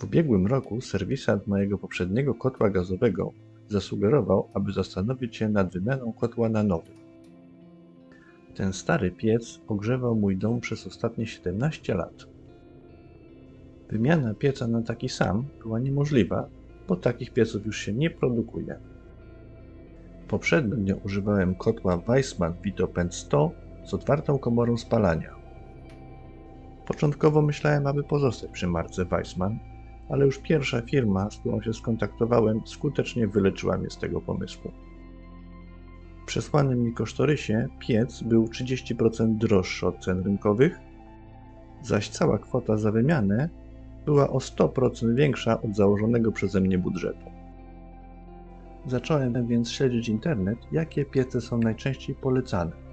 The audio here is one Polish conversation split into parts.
W ubiegłym roku serwisant mojego poprzedniego kotła gazowego zasugerował, aby zastanowić się nad wymianą kotła na nowy. Ten stary piec ogrzewał mój dom przez ostatnie 17 lat. Wymiana pieca na taki sam była niemożliwa, bo takich pieców już się nie produkuje. Poprzednio używałem kotła Weissmann Vitopent 100 z otwartą komorą spalania. Początkowo myślałem, aby pozostać przy marce Weissmann, ale już pierwsza firma, z którą się skontaktowałem, skutecznie wyleczyła mnie z tego pomysłu. W przesłanym mi kosztorysie piec był 30% droższy od cen rynkowych, zaś cała kwota za wymianę była o 100% większa od założonego przeze mnie budżetu. Zacząłem więc śledzić internet, jakie piece są najczęściej polecane.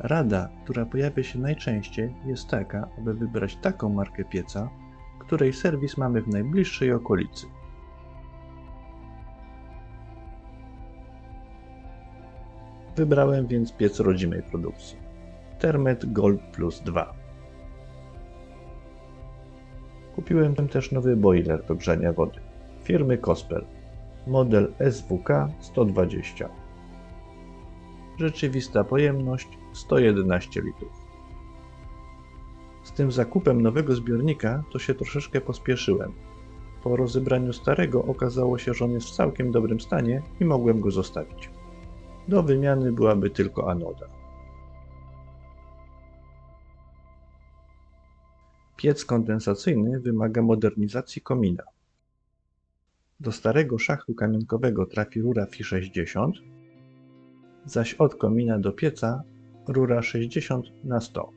Rada, która pojawia się najczęściej, jest taka, aby wybrać taką markę pieca, której serwis mamy w najbliższej okolicy. Wybrałem więc piec rodzimej produkcji. Termet Gold Plus 2. Kupiłem też nowy boiler do grzania wody firmy Kospel, model SWK 120. Rzeczywista pojemność 111 litrów. Z tym zakupem nowego zbiornika to się troszeczkę pospieszyłem. Po rozebraniu starego okazało się, że on jest w całkiem dobrym stanie i mogłem go zostawić. Do wymiany byłaby tylko anoda. Piec kondensacyjny wymaga modernizacji komina. Do starego szachtu kamienkowego trafi rura Fi 60, zaś od komina do pieca rura 60 na 100.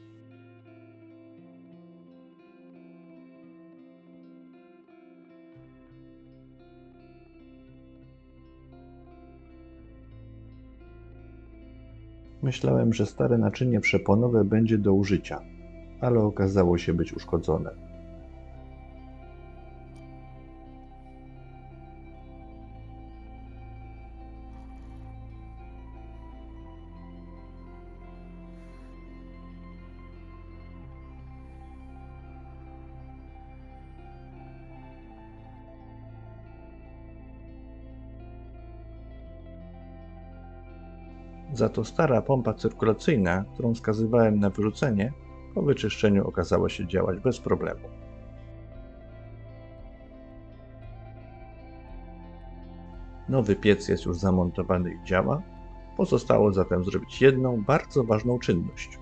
Myślałem, że stare naczynie przeponowe będzie do użycia, ale okazało się być uszkodzone. Za to stara pompa cyrkulacyjna, którą skazywałem na wyrzucenie, po wyczyszczeniu okazała się działać bez problemu. Nowy piec jest już zamontowany i działa. Pozostało zatem zrobić jedną bardzo ważną czynność.